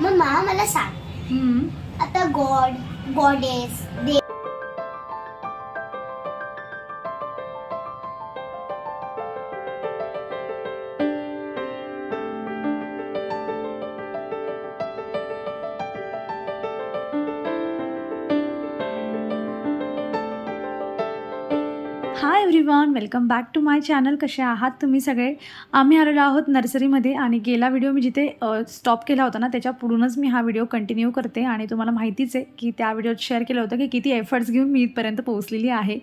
Mamma मला सांग. आता god goddess Dev welcome back to my channel कसे आहात तुम्ही सगळे? आम्ही आलेलो आहोत नर्सरीमध्ये आणि गेला व्हिडिओ मी जिथे स्टॉप केला होता ना त्याच्या पुढूनच मी हा व्हिडिओ कंटिन्यू करते आणि तुम्हाला माहितीच आहे की त्या व्हिडिओत शेअर केलं होतं की किती एफर्ट्स घेऊन मी इथपर्यंत पोहोचलेली आहे.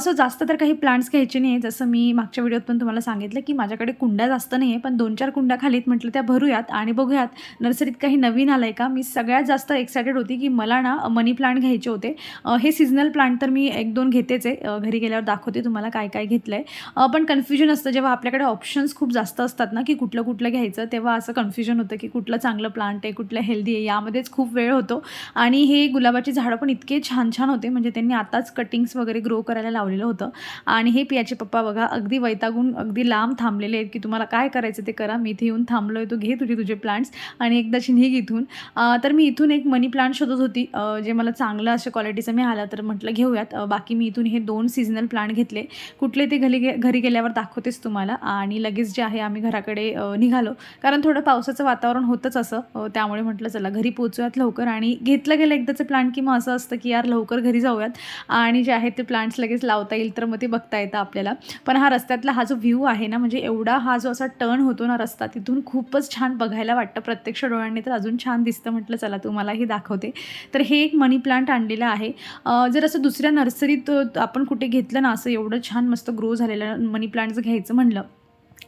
सो जास्त तर काही प्लांट्स घ्यायचे नाही आहे जसं मी मागच्या व्हिडिओत पण तुम्हाला सांगितलं की माझ्याकडे कुंड्या जास्त नाही आहे पण दोन चार कुंड्या खालीत म्हटलं त्या भरूयात आणि बघूयात. नर्सरीत काही नवीन आलं आहे का? मी सगळ्यात जास्त एक्सायटेड होती की मला ना मनी प्लांट घ्यायचे होते. हे सिजनल प्लांट तर मी एक दोन घेतेच आहे. घरी गेल्यावर दाखवते तुम्हाला काय काय घेतलं आहे पण कन्फ्युजन असतं. जेव्हा आपल्याकडे ऑप्शन्स खूप जास्त असतात ना की कुठलं कुठलं घ्यायचं तेव्हा असं कन्फ्युजन होतं की कुठलं चांगलं प्लांट आहे कुठलं हेल्दी आहे यामध्येच खूप वेळ होतो. आणि हे गुलाबाची झाडं पण इतके छान छान होते. म्हणजे त्यांनी आताच कटिंग्स वगैरे ग्रो करायला लावलेलं होतं. आणि हे पियाचे पप्पा बघा अगदी वैतागून अगदी लांब थांबलेले आहेत की तुम्हाला काय करायचं ते करा. मी इथे येऊन थांबलो आहे तू घे तुझे तुझे प्लांट्स आणि एकदा निघ इथून. तर मी इथून एक मनी प्लांट शोधत होती. जे मला चांगलं अशा क्वालिटीचं मिळालं तर म्हटलं घेऊयात. बाकी मी इथून हे दोन सीझनल प्लांट घेतले. कुठले ते घरी गे घरी गेल्यावर दाखवतेच तुम्हाला आणि लगेच जे आहे आम्ही घराकडे निघालो. कारण थोडं पावसाचं वातावरण होतंच असं. त्यामुळे म्हटलं चला घरी पोचूयात लवकर आणि घेतलं गेलं एकदाचं प्लांट की मग असं असतं की यार लवकर घरी जाऊयात आणि जे आहे ते प्लांट्स लगेच लावता येईल तर मग ते बघता येतं आपल्याला. पण हा रस्त्यातला हा जो व्ह्यू आहे ना म्हणजे एवढा हा जो असा टर्न होतो ना रस्ता तिथून खूपच छान बघायला वाटतं. प्रत्यक्ष डोळ्यांनी तर अजून छान दिसतं. म्हटलं चला तुम्हाला हे दाखवते. तर हे एक मनी प्लांट आणलेलं आहे. जर असं दुसऱ्या नर्सरीत आपण कुठे घेतलं ना असं एवढं छान मस्त ग्रो झालेलं मनी प्लांटचं घ्यायचं म्हणलं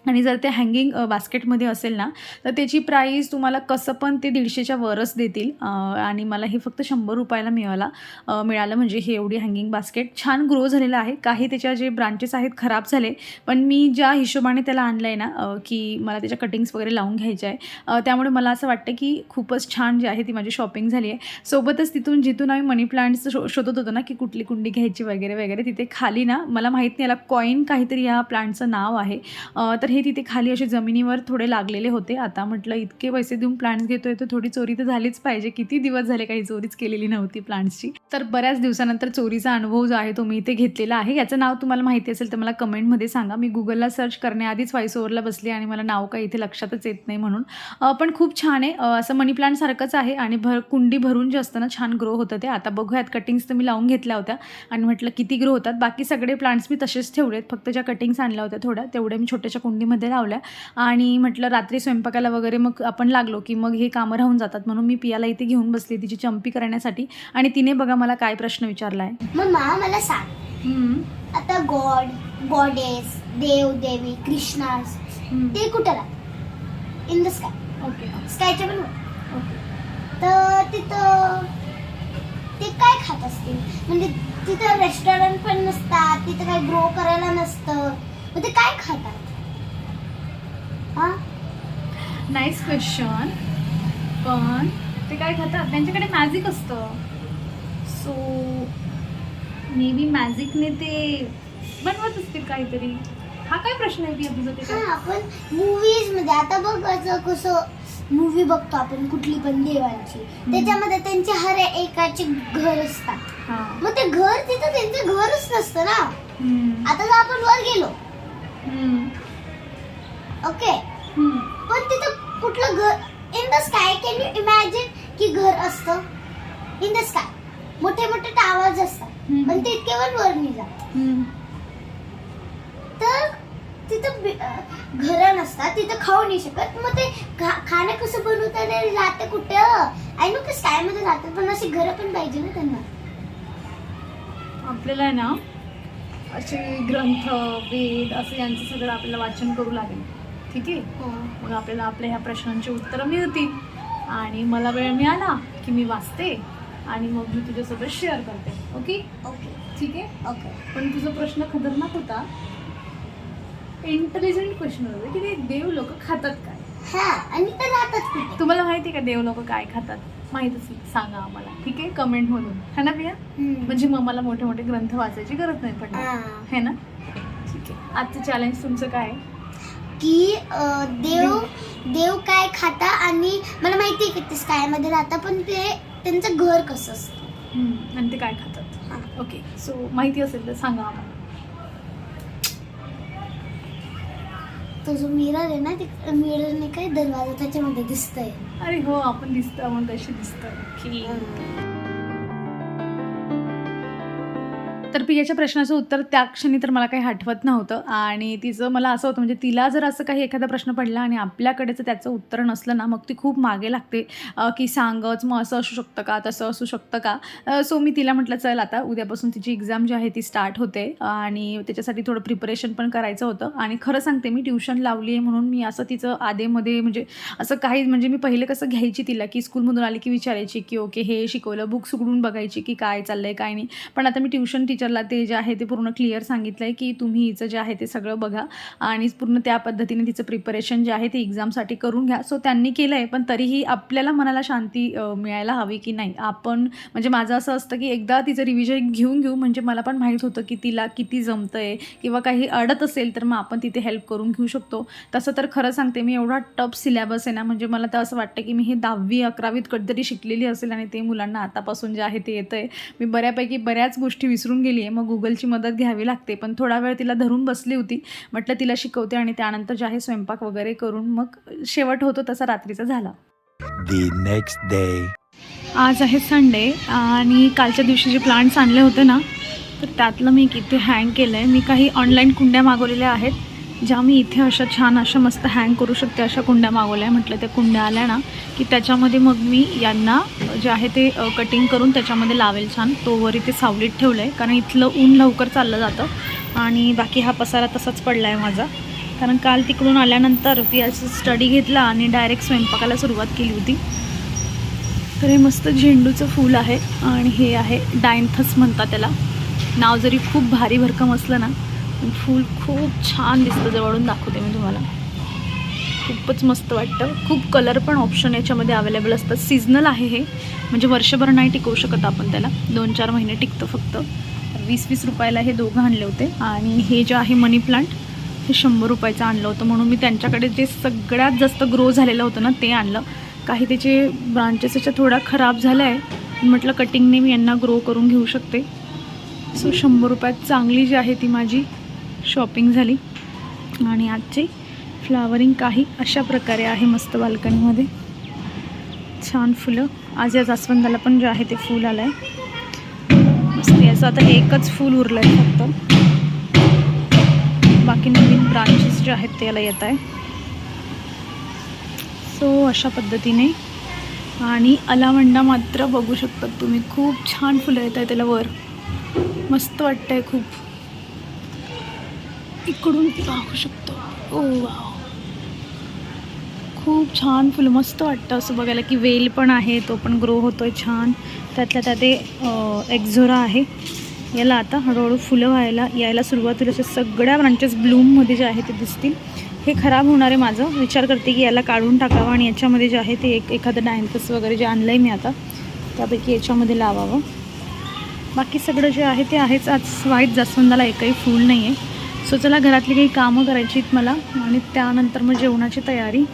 आणि जर ते हँगिंग बास्केटमध्ये असेल ना तर त्याची प्राईस तुम्हाला कसं पण ते दीडशेच्या वरच देतील. आणि मला हे फक्त शंभर रुपयाला मिळाला. मिळालं म्हणजे हे एवढी हँगिंग बास्केट छान ग्रो झालेलं आहे. काही त्याच्या जे ब्रांचेस आहेत खराब झाले पण मी ज्या हिशोबाने त्याला आणलं आहे ना की मला त्याच्या कटिंग्स वगैरे लावून घ्यायच्या आहे त्यामुळे मला असं वाटतं की खूपच छान जे आहे ती माझी शॉपिंग झाली आहे. सोबतच तिथून जिथून आम्ही मनी प्लांट्स शो शोधत होतो ना की कुठली कुंडी घ्यायची वगैरे वगैरे तिथे खाली ना मला माहीत नाही याला कॉईन काहीतरी या प्लांटचं नाव आहे. तर तर हे तिथे खाली असे जमिनीवर थोडे लागलेले होते. आता म्हटलं इतके पैसे देऊन प्लांट्स घेतोय तर थोडी चोरी तर झालीच पाहिजे. किती दिवस झाले काही चोरीच केलेली नव्हती प्लांट्सची तर बऱ्याच दिवसानंतर चोरीचा अनुभव जो आहे तो मी इथे घेतलेला आहे. याचं नाव तुम्हाला माहिती असेल तर मला कमेंटमध्ये सांगा. मी गुगलला सर्च करण्याआधीच व्हॉइस ओव्हरला बसली आणि मला नाव काही इथे लक्षातच येत नाही म्हणून. पण खूप छान आहे. असं मनी प्लांट सारखंच आहे आणि भर कुंडी भरून जे असतं ना छान ग्रो होतं ते. आता बघूयात कटिंग्स तर मी लावून घेतल्या होत्या. आणि म्हटलं किती ग्रो होतात? बाकी सगळे प्लांट्स मी तसेच ठेवलेत. फक्त ज्या कटिंग्स आणल्या होत्या थोड्या तेवढ्या मी छोट्याशा कुंडीमध्ये लावल्या आणि म्हटलं रात्री स्वयंपाकाला वगैरे मग आपण लागलो की मग हे कामं राहून जातात. म्हणून मी पियाला इथे घेऊन बसली तिची चंपी करण्यासाठी आणि तिने बघा मला काय प्रश्न विचारला आहे मला सांग. आता गॉड गॉडेस देव देवी कृष्णास ते कुठं इन द स्काय. ओके. स्कायच्या पण वर. तर तिथं ते काय खात असतील? म्हणजे तिथं रेस्टॉरंट पण नसतात तिथं काय ग्रो करायला नसतं. मग ते काय खातात? नाईस क्वेश्चन पण ते काय खातात? त्यांच्याकडे मॅजिक असतं. सो मे बी मॅजिकने ते बनवत असतील काहीतरी. हा काय प्रश्न आहे तुझा ते काय हा आपण मूवीजमध्ये आता बघ असं कसं मूवी बघतो आपण कुठली पण देवांची. त्याच्यामध्ये त्यांचे हर एकाचे घर असतात. हा. मग ते घर तिथं त्यांचं घरच नसतं ना. हम्म. आता जर आपण वर गेलो. हम्म. ओके. पण तिथं कुठलं घर? In the sky can you imagine की घर असतं? इन द स्काय मोठे मोठे टावर्स असतात. हम्म. पण ते इतके पण वर नाही जात. तर तिथं बि- अं, घरं नसतात. तिथं खाऊ नाही शकत. मग ते खा- खाणं कसं बनवतात आणि राहते कुठं? आय नो की स्कायमध्ये राहतात पण अशी घरं पण पाहिजे ना त्यांना. आपल्याला आहे ना असे ग्रंथ वेद असं यांचं सगळं आपल्याला वाचन करू लागेल. ठीक आहे? मग आपल्याला आपल्या ह्या प्रश्नांची उत्तरं मिळतील. आणि मला वेळ मिळाला की मी वाचते आणि मग मी तुझ्यासोबत शेअर करते. ओके? ओके. ठीक आहे? ओके. पण तुझा प्रश्न खतरनाक होता. इंटेलिजंट क्वेश्चन होता की ते देव लोक खातात काय? हा आणि तुम्हाला माहिती आहे का देव लोक काय खातात? माहीतच सांगा आम्हाला. ठीक आहे? कमेंटमधून है ना प्रिया. म्हणजे मग मला मोठे मोठे ग्रंथ वाचायची गरज नाही पडणार. हा. है ना? ठीक आहे. आजचं चॅलेंज तुमचं काय? आहे? की देव देव काय खाता आणि मला माहिती आहे की ते स्कायमध्ये राहतात पण ते त्यांचं घर कसं असतं? हम्म, आणि ते काय खातात. ओके सो माहिती असेल तर सांगा आम्हाला. तो जो मिरर आहे ना ते मिररने काय दरवाजा त्याच्यामध्ये दिसतंय. अरे हो आपण दिसतो आपण कशी दिसतो की तर पियाच्या प्रश्नाचं उत्तर त्या क्षणी तर मला काही आठवत नव्हतं. आणि तिचं मला असं होतं म्हणजे तिला जर असं काही एखादा प्रश्न पडला आणि आपल्याकडेचं त्याचं उत्तर नसलं ना मग ती खूप मागे लागते की सांगच मग असं असू शकतं का तसं असू शकतं का? सो मी तिला म्हटलं चल आता उद्यापासून तिची एक्झाम जी आहे ती स्टार्ट होते. आणि त्याच्यासाठी थोडं प्रिपरेशन पण करायचं होतं. आणि खरं सांगते मी ट्युशन लावली आहे म्हणून मी असं तिचं आधेमध्ये म्हणजे असं काही म्हणजे मी पहिले कसं घ्यायची तिला की स्कूलमधून आली की विचारायची की ओके हे शिकवलं बुक्स उघडून बघायची की काय चाललं आहे काय नाही. पण आता मी ट्युशन टीचरला ते जे आहे ते पूर्ण क्लिअर सांगितलं आहे की तुम्ही हिचं जे आहे ते सगळं बघा आणि पूर्ण त्या पद्धतीने तिचं प्रिपरेशन जे आहे ते एक्झामसाठी करून घ्या. सो त्यांनी केलं आहे पण तरीही आपल्याला मनाला शांती मिळायला हवी की नाही? आपण म्हणजे माझं असं असतं की एकदा तिचं रिव्हिजन घेऊन घेऊ म्हणजे मला पण माहीत होतं की तिला किती जमतं आहे किंवा काही अडत असेल तर मग आपण तिथे हेल्प करून घेऊ शकतो. तसं तर खरं सांगते मी एवढा टफ सिलेबस आहे ना म्हणजे मला तर असं वाटतं की मी हे दहावी अकरावीत कधीतरी शिकलेली असेल आणि ते मुलांना आतापासून जे आहे ते येतं आहे मी बऱ्यापैकी बऱ्याच गोष्टी विसरून गेली आहे मग गुगलची मदत घ्यावी लागते. पण थोडा वेळ तिला धरून बसली होती. म्हटलं तिला शिकवते आणि त्यानंतर जे आहे स्वयंपाक वगैरे करून मग शेवट होतो तसा रात्रीचा झाला. Next day. आज आहे संडे आणि कालच्या दिवशी जे प्लांट्स आणले होते ना तर त्यातलं मी इथे हँग केलं आहे मी काही ऑनलाईन कुंड्या मागवलेल्या आहेत. ज्या मी इथे अशा छान अशा मस्त हँग करू शकते अशा कुंड्या मागवल्या आहे. म्हटलं त्या कुंड्या आल्या ना की त्याच्यामध्ये मग मी यांना जे आहे ते कटिंग करून त्याच्यामध्ये लावेल छान. तोवर इथे सावलीत ठेवलं आहे कारण इथलं ऊन लवकर चाललं जातं. आणि बाकी हा पसारा तसाच पडला आहे माझा. कारण काल तिकडून आल्यानंतर मी असं स्टडी घेतला आणि डायरेक्ट स्वयंपाकाला सुरुवात केली होती. तर हे मस्त झेंडूचं फूल आहे. आणि हे आहे डायन्थस म्हणतात त्याला. नाव जरी खूप भारी भरकम असलं ना फूल खूप छान दिसतं जवळून दाखवते मी तुम्हाला. खूपच मस्त वाटतं. खूप कलर पण ऑप्शन याच्यामध्ये अवेलेबल असतात. सिजनल आहे हे. म्हणजे वर्षभर नाही टिकवू शकत आपण त्याला. दोन चार महिने टिकतं फक्त. वीस वीस रुपयाला हे दोघं आणले होते. आणि हे जे आहे मनी प्लांट हे शंभर रुपयाचं आणलं होतं. म्हणून मी त्यांच्याकडे जे सगळ्यात जास्त ग्रो झालेलं होतं ना ते आणलं. काही त्याचे ब्रांचेस याच्या थोडा खराब झाला आहे म्हटलं कटिंगने मी यांना ग्रो करून घेऊ शकते. सो शंभर रुपयात चांगली जी आहे ती माझी. शॉपिंग झाली. आणि आजची फ्लावरिंग काही अशा प्रकारे आहे मस्त बाल्कनीमध्ये. छान फुलं. आज या जास्वंदाला पण जे आहे ते फूल आलं आहे. मस्त याचं आता एकच फूल उरलं आहे फक्त. बाकी नवीन ब्रांचेस जे आहेत ते याला येत आहे. सो अशा पद्धतीने. आणि अलावंडा मात्र बघू शकतात तुम्ही. खूप छान फुलं येत आहे त्याला वर. मस्त वाटतंय खूप. इकडून पाहू शकतो. Oh wow. खूप छान फुलं. मस्त वाटतं असं बघायला की वेल पण आहे तो पण ग्रो होतो आहे छान. त्यातल्या त्यात एक्झोरा आहे. याला आता हळूहळू फुलं व्हायला यायला सुरुवात होईल असे सगळ्या ब्रांचेस ब्लूममध्ये जे आहे ते दिसतील. हे खराब होणार आहे माझं. विचार करते की याला काढून टाकावं आणि याच्यामध्ये जे आहे ते एक एखादं डायन्थस वगैरे जे आणलं आहे मी आता त्यापैकी याच्यामध्ये लावावं. बाकी सगळं जे आहे ते आहेच. आज व्हाईट जास्वंदाला एकही फूल नाही आहे सो चला घरातली काही कामं करायची आहेत मला आणि त्यानंतर मग जेवणाची तयारी.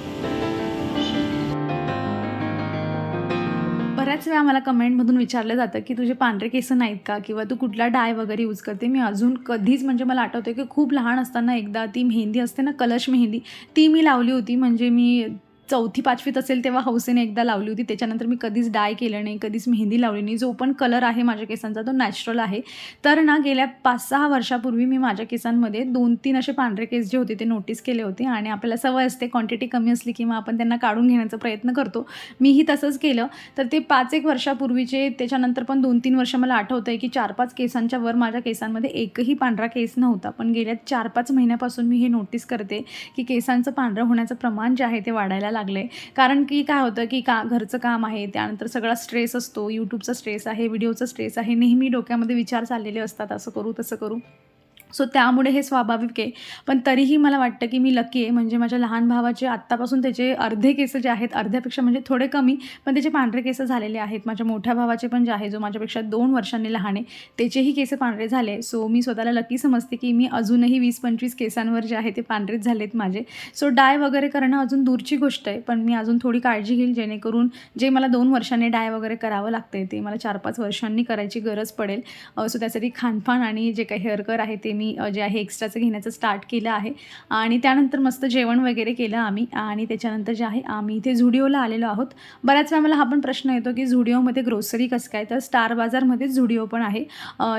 बऱ्याच वेळा मला कमेंटमधून विचारलं जातं की तुझे पांढरे केस नाहीत का किंवा तू कुठला डाय वगैरे यूज करते? मी अजून कधीच म्हणजे मला आठवतं की खूप लहान असताना एकदा ती मेहंदी असते ना कलश मेहंदी ती मी लावली होती. म्हणजे मी चौथी पाचवीत असेल तेव्हा हौसेने एकदा लावली होती. त्याच्यानंतर मी कधीच डाय केलं नाही कधीच मेहंदी लावली नाही. जो पण कलर आहे माझ्या केसांचा तो नॅचरल आहे. तर ना गेल्या पाच सहा वर्षापूर्वी मी माझ्या केसांमध्ये दोन तीन असे पांढरे केस जे होते ते नोटीस केले होते. आणि आपल्याला सवय असते क्वांटिटी कमी असली किंवा आपण त्यांना काढून घेण्याचा प्रयत्न करतो. मीही तसंच केलं. तर ते पाच एक वर्षापूर्वीचे त्याच्यानंतर पण दोन तीन वर्ष मला आठवतं आहे की चार पाच केसांच्या वर माझ्या केसांमध्ये एकही पांढरा केस नव्हता. पण गेल्या चार पाच महिन्यापासून मी हे नोटीस करते की केसांचं पांढरं होण्याचं प्रमाण जे आहे ते वाढायला लागलं. आहे कारण की काय होतं की का घरचं काम आहे त्यानंतर सगळा स्ट्रेस असतो यूट्यूबचा स्ट्रेस आहे व्हिडिओचा स्ट्रेस आहे नेहमी डोक्यामध्ये विचार चाललेले असतात असं करू तसं करू. सो त्यामुळे हे स्वाभाविक आहे. पण तरीही मला वाटतं की मी लकी आहे. म्हणजे माझ्या लहान भावाचे आत्तापासून त्याचे अर्धे केस जे आहेत अर्ध्यापेक्षा म्हणजे थोडे कमी पण त्याचे पांढरे केस झालेले आहेत. माझ्या मोठ्या भावाचे पण जे आहे जो माझ्यापेक्षा दोन वर्षांनी लहान आहे त्याचेही केस पांढरे झाले सो मी स्वतःला लकी समजते की मी अजूनही वीस पंचवीस केसांवर जे आहे ते पांढरेच झालेत माझे. सो डाय वगैरे करणं अजून दूरची गोष्ट आहे पण मी अजून थोडी काळजी घेईल जेणेकरून जे मला दोन वर्षांनी डाय वगैरे करावं लागते ते मला चार पाच वर्षांनी करायची गरज पडेल. Uh, सो त्यासाठी खानपान आणि जे काही हेअरकर आहे ते मी जे आहे एक्स्ट्राचं घेण्याचं स्टार्ट केलं आहे. आणि त्यानंतर मस्त जेवण वगैरे केलं आम्ही. आणि त्याच्यानंतर जे आहे आम्ही इथे झुडिओला आलेलो आहोत. बऱ्याच वेळा मला हा पण प्रश्न येतो की झुडिओमध्ये ग्रोसरी कसं काय? तर स्टार बाजारमध्येच झुडिओ पण आहे.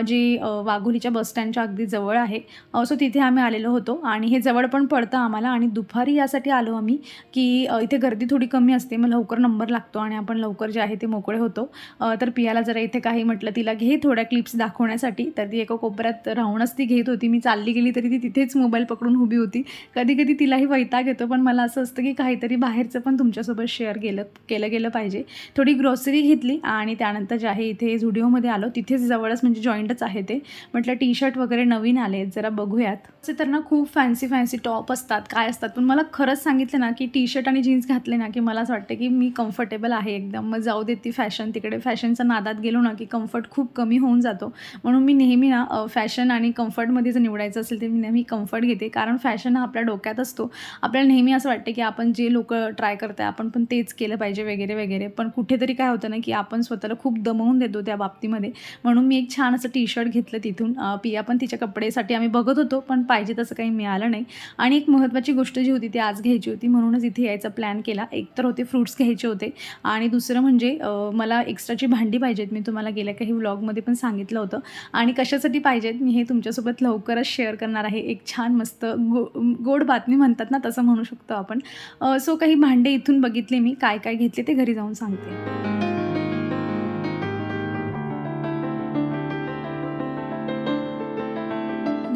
जी जे अ, वाघोलीच्या बसस्टँडच्या अगदी जवळ आहे. सो तिथे आम्ही आलेलो होतो. आणि हे जवळ पण पडतं आम्हाला. आणि दुपारी यासाठी आलो आम्ही की इथे गर्दी थोडी कमी असते. मग लवकर नंबर लागतो आणि आपण लवकर जे आहे ते मोकळे होतो. तर पियाला जरा इथे काही म्हटलं तिला घे थोड्या क्लिप्स दाखवण्यासाठी. तर ती एका कोपऱ्यात राहूनच ती घेत होती. मी चालली गेली तरी ती तिथेच मोबाईल पकडून उभी होती. कधी कधी तिलाही वैताग येतो पण मला असं असतं की काहीतरी बाहेरचं पण तुमच्यासोबत शेअर केलं केलं गेलं पाहिजे. थोडी ग्रॉसरी घेतली आणि त्यानंतर जे आहे इथे झुडिओमध्ये आलो. तिथेच जवळच म्हणजे जॉईंटच आहे ते. म्हटलं टी शर्ट वगैरे नवीन आले जरा बघूयात. असे तर ना खूप फॅन्सी फॅन्सी टॉप असतात काय असतात? पण मला खरंच सांगितलं ना की टी शर्ट आणि जीन्स घातले ना की मला असं वाटतं की मी कम्फर्टेबल आहे एकदम. मग जाऊ देत ती फॅशन तिकडे. फॅशनच्या नादात गेलो ना की कम्फर्ट खूप कमी होऊन जातो. म्हणून मी नेहमी ना फॅशन आणि कम्फर्ट कम्फर्टमध्ये जर निवडायचं असेल तर मी नेहमी कम्फर्ट घेते. कारण फॅशन हा आपल्या डोक्यात असतो. आपल्याला नेहमी असं वाटतं की आपण जे लोक ट्राय करत आहे आपण पण तेच केलं पाहिजे वगैरे वगैरे. पण कुठेतरी काय होतं ना की आपण स्वतःला खूप दमवून देतो त्या बाबतीमध्ये. म्हणून मी एक छान असं टी शर्ट घेतलं तिथून. पिया पण तिच्या कपडेसाठी आम्ही बघत होतो पण पाहिजे तसं काही मिळालं नाही. आणि एक महत्त्वाची गोष्ट जी होती ती आज घ्यायची होती. म्हणूनच इथे यायचा प्लॅन केला. एक तर होते फ्रुट्स घ्यायचे होते. आणि दुसरं म्हणजे मला एक्स्ट्राची भांडी पाहिजेत मी तुम्हाला गेल्या काही व्लॉगमध्ये पण सांगितलं होतं. आणि कशासाठी पाहिजेत मी हे तुमच्यासोबत लवकरच शेअर करणार आहे. एक छान मस्त गो गोड बातमी म्हणतात ना तसं म्हणू शकतो आपण. सो काही भांडे इथून बघितले मी. काय काय घेतले ते घरी जाऊन सांगते.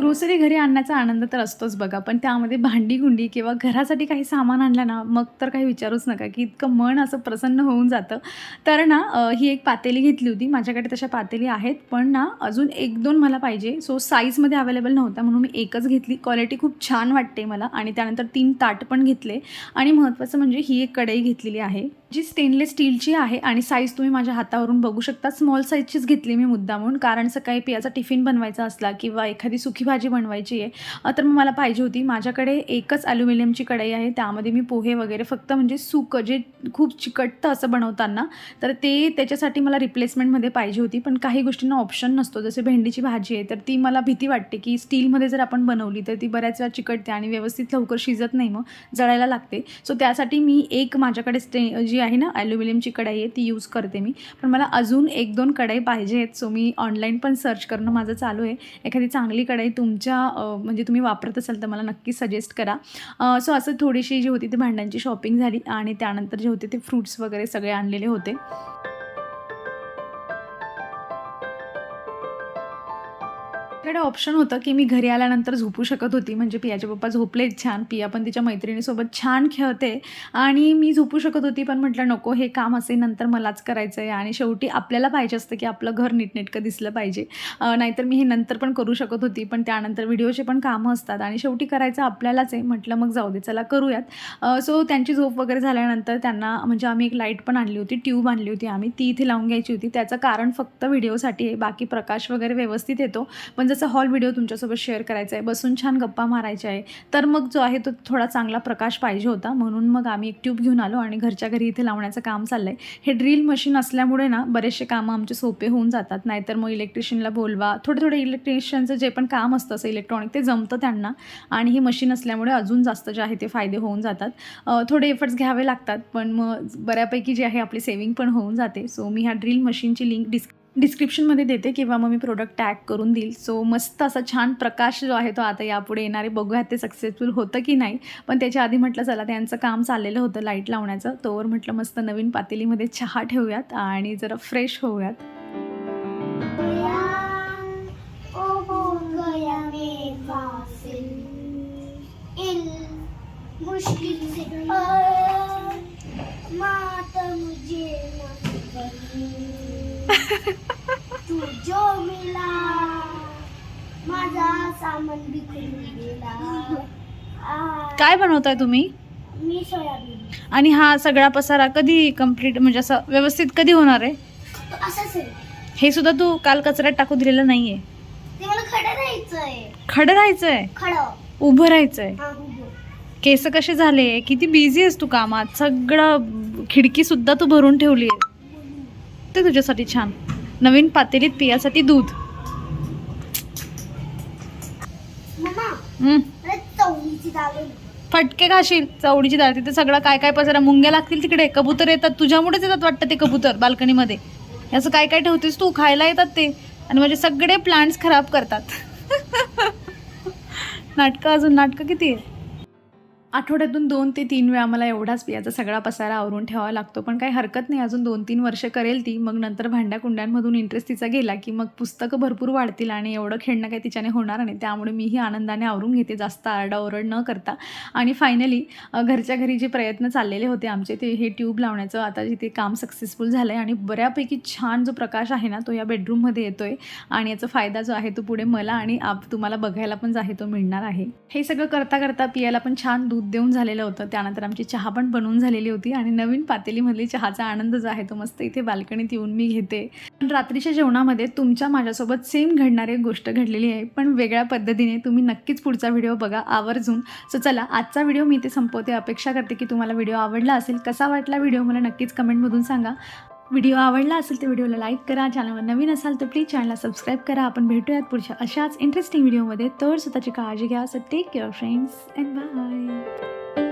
ग्रोसरी घरी आणण्याचा आनंद तर असतोच बघा पण त्यामध्ये भांडीगुंडी किंवा घरासाठी काही सामान आणलं ना मग तर काही विचारूच नका की इतकं मन असं प्रसन्न होऊन जातं. तर ना ही एक पातेली घेतली होती माझ्याकडे तशा पातेली आहेत पण ना अजून एक दोन मला पाहिजे सो साईजमध्ये अवेलेबल नव्हता म्हणून मी एकच घेतली. क्वालिटी खूप छान वाटते मला आणि त्यानंतर तीन ताट पण घेतले. आणि महत्त्वाचं म्हणजे ही एक कढई घेतलेली आहे. जी स्टेनलेस स्टीलची आहे आणि साईज तुम्ही माझ्या हातावरून बघू शकता. स्मॉल साईजचीच घेतली मी मुद्दा म्हणून कारण सकाळी पियाचा टिफिन बनवायचा असला किंवा एखादी सुखी भाजी बनवायची आहे तर मग मला पाहिजे होती. माझ्याकडे एकच ॲल्युमिनियमची कढई आहे. त्यामध्ये मी पोहे वगैरे फक्त म्हणजे सुकं जे खूप चिकटतं असं बनवताना तर ते त्याच्यासाठी मला रिप्लेसमेंटमध्ये पाहिजे होती. पण काही गोष्टींना ऑप्शन नसतो. जसे भेंडीची भाजी आहे तर ती मला भीती वाटते की स्टीलमध्ये जर आपण बनवली तर ती बऱ्याच वेळा चिकटते आणि व्यवस्थित लवकर शिजत नाही मग जळायला लागते. सो त्यासाठी मी एक माझ्याकडे स्टे जी आहे ना ॲल्युमिनियमची कढाई आहे ती यूज करते मी. पण मला अजून एक दोन कढाई पाहिजे आहेत सो मी ऑनलाईन पण सर्च करणं माझं चालू आहे. एखादी चांगली कढाई तुमच्या म्हणजे तुम्ही वापरत असाल तर मला नक्की सजेस्ट करा. सो असं थोडीशी जी होती ती भांड्यांची शॉपिंग झाली आणि त्यानंतर जे होते ते फ्रूट्स वगैरे सगळे आणलेले होते. माझ्याकडे ऑप्शन होतं की मी घरी आल्यानंतर झोपू शकत होती. म्हणजे पियाचे पप्पा झोपलेत छान. पिया पण तिच्या मैत्रिणीसोबत छान खेळते. आणि मी झोपू शकत होती पण म्हटलं नको हे काम असे नंतर मलाच करायचं आहे आणि शेवटी आपल्याला पाहिजे असतं की आपलं घर नीटनेटकं दिसलं पाहिजे. नाहीतर मी हे नंतर पण करू शकत होती पण त्यानंतर व्हिडिओचे पण कामं असतात. आणि शेवटी करायचं आपल्यालाच आहे. म्हटलं मग जाऊ दे चला करूयात. सो त्यांची झोप वगैरे झाल्यानंतर त्यांना म्हणजे आम्ही एक लाइट पण आणली होती ट्यूब आणली होती आम्ही. ती इथे लावून घ्यायची होती. त्याचं कारण फक्त व्हिडिओसाठी आहे. बाकी प्रकाश वगैरे व्यवस्थित येतो. पण जसं हॉल व्हिडिओ तुमच्यासोबत शेअर करायचा आहे. बसून छान गप्पा मारायच्या आहे. तर मग जो आहे तो थोडा चांगला प्रकाश पाहिजे होता. म्हणून मग आम्ही एक ट्यूब घेऊन आलो आणि घरच्या घरी इथे लावण्याचं काम चाललं आहे हे ड्रिल मशीन असल्यामुळे ना बरेचसे कामं आमचे सोपे होऊन जातात. नाहीतर मग इलेक्ट्रिशियनला बोलवा. थोडे थोडे इलेक्ट्रिशियनचं जे पण काम असतं असं इलेक्ट्रॉनिक ते जमतं त्यांना. आणि ही मशीन असल्यामुळे अजून जास्त जे आहे ते फायदे होऊन जातात. थोडे एफर्ट्स घ्यावे लागतात. पण मग बऱ्यापैकी जे आहे आपली सेविंग पण होऊन जाते. सो मी ह्या ड्रिल मशीनची लिंक डिस्क डिस्क्रिप्शनमध्ये देते किंवा मग मी प्रोडक्ट टॅग करून देईल. सो मस्त असा छान प्रकाश जो आहे तो आता यापुढे येणारे. बघूयात ते सक्सेसफुल होतं की नाही. पण त्याच्या आधी म्हटलं चला त्यांचं काम चाललेलं होतं लाइट लावण्याचं. तोवर म्हटलं मस्त नवीन पातेलीमध्ये चहा ठेवूयात आणि जरा फ्रेश होऊयात. मुश्किल से मुझे न बनी तू जो मिला माझा सामान बिखरून गेला. काय बनवताय तुम्ही? मी सोयाबीन. आणि हा सगळा पसारा कधी कंप्लीट म्हणजे असं व्यवस्थित कधी होणार आहे? असंच आहे. हे सुद्धा तू काल कचऱ्यात टाकू दिलेलं नाहीये. ते मला खडं राहायचंय. खडं राहायचंय? खडं. उभं राहायचंय? हा उभं. केस कसे झाले? किती बिझी आहेस तू कामात? सगळं खिडकी सुद्धा तू भरून ठेवली आहे ते तुझ्यासाठी छान. नवीन पातेलीत पियासाठी दूध. फटके घाशील चवडीची डाळ तिथे सगळं काय काय पसारा मुंग्या लागतील तिकडे. कबूतर येतात. तुझ्यामुळेच येतात वाटतं ते कबूतर बाल्कनीमध्ये. असं काय काय ठेवतेस तू? खायला येतात ते. आणि माझे सगळे प्लांट्स खराब करतात. नाटकं अजून नाटकं किती आहे आठवड्यातून दोन ते तीन वेळा मला एवढाच पियाचा सगळा पसारा आवरून ठेवावा लागतो पण काही हरकत नाही. अजून दोन तीन वर्ष करेल ती. मग नंतर भांड्या कुंड्यांमधून इंटरेस्ट तिचा गेला की मग पुस्तकं भरपूर वाढतील आणि एवढं खेळणं काही तिच्याने होणार नाही. त्यामुळे मीही आनंदाने आवरून घेते जास्त आरडाओरड न करता. आणि फायनली घरच्या घरी जे प्रयत्न चाललेले होते आमचे ते हे ट्यूब लावण्याचं. आता जिथे काम सक्सेसफुल झालं आहे आणि बऱ्यापैकी छान जो प्रकाश आहे ना तो या बेडरूममध्ये येतो आहे आणि याचा फायदा जो आहे तो पुढे मला आणि आप तुम्हाला बघायला पण जो आहे तो मिळणार आहे. हे सगळं करता करता पियाला पण छान दूध देऊन झालेलं होतं. त्यानंतर आमची चहा पण बनवून झालेली होती आणि नवीन पातेलीमधली चहाचा आनंद जो आहे. तो मस्त इथे बाल्कनीत येऊन मी घेते. पण रात्रीच्या जेवणामध्ये तुमच्या माझ्यासोबत सेम घडणारी एक गोष्ट घडलेली आहे. पण वेगळ्या पद्धतीने तुम्ही नक्कीच पुढचा व्हिडिओ बघा आवर्जून. सो चला आजचा व्हिडिओ मी इथे संपवते. अपेक्षा करते की तुम्हाला व्हिडिओ आवडला असेल कसा वाटला व्हिडिओ मला नक्कीच कमेंटमधून सांगा. व्हिडिओ आवडला असेल तर व्हिडिओला लाईक करा. चॅनलवर नवीन असाल तर प्लीज चॅनलला सबस्क्राईब करा. आपण भेटूयात पुढच्या अशाच इंटरेस्टिंग व्हिडिओमध्ये तर स्वतःची काळजी घ्या. So take care friends and bye